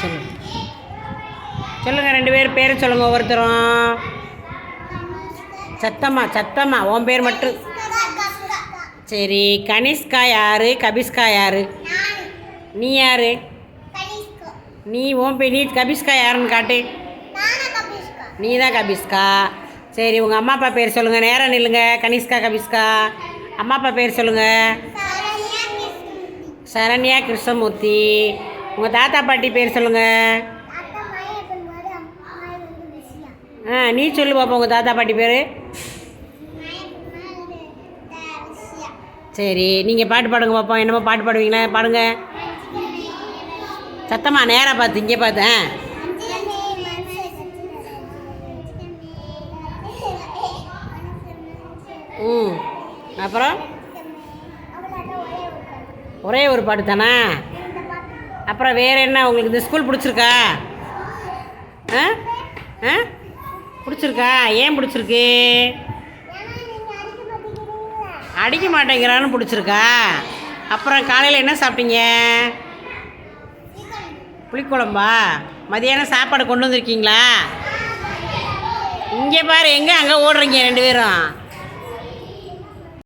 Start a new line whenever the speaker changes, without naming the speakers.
சொல்லுங்கள் சொல்லுங்கள் ரெண்டு பேர் பேரை சொல்லுங்கள் ஒவ்வொருத்தரும். சத்தம்மா சத்தம்மா உன் பேர் மட்டும். சரி கனிஷ்கா யாரு கபிஷ்கா யாரு? நீ யாரு? நீ உன் பேர் நீ கபிஷ்கா யாருன்னு காட்டு. நீ தான் கபிஷ்கா. சரி உங்கள் அம்மா அப்பா பேர் சொல்லுங்கள் நேராக நில்லுங்க. கனிஷ்கா கபிஷ்கா. அம்மா அப்பா பேர் சொல்லுங்கள் சரண்யா கிருஷ்ணமூர்த்தி. உங்கள் தாத்தா பாட்டி பேர் சொல்லுங்கள் ஆ நீ சொல்லு பாப்பா உங்கள் தாத்தா பாட்டி பேர். சரி நீங்கள் பாட்டு பாடுங்க பாப்போம் என்னமோ பாட்டு பாடுவீங்களா? பாடுங்க. சத்தமா நேராக பார்த்து இங்கே பார்த்தேன் ம் அப்புறம்? ஒரே ஒரு பாட்டு தானா? அப்புறம் வேறு என்ன உங்களுக்கு இந்த ஸ்கூல் பிடிச்சிருக்கா? ஆ? ஆ? பிடிச்சிருக்கா? ஏன் பிடிச்சிருக்கு? அடிக்க மாட்டேங்கிறான்னு பிடிச்சிருக்கா? அப்புறம் காலையில் என்ன சாப்பிட்டீங்க? புளிக்குழம்பா? மதியானம் சாப்பாடு கொண்டு வந்திருக்கீங்களா? இங்கே பாரு எங்கே அங்கே ஓடுறீங்க ரெண்டு பேரும்?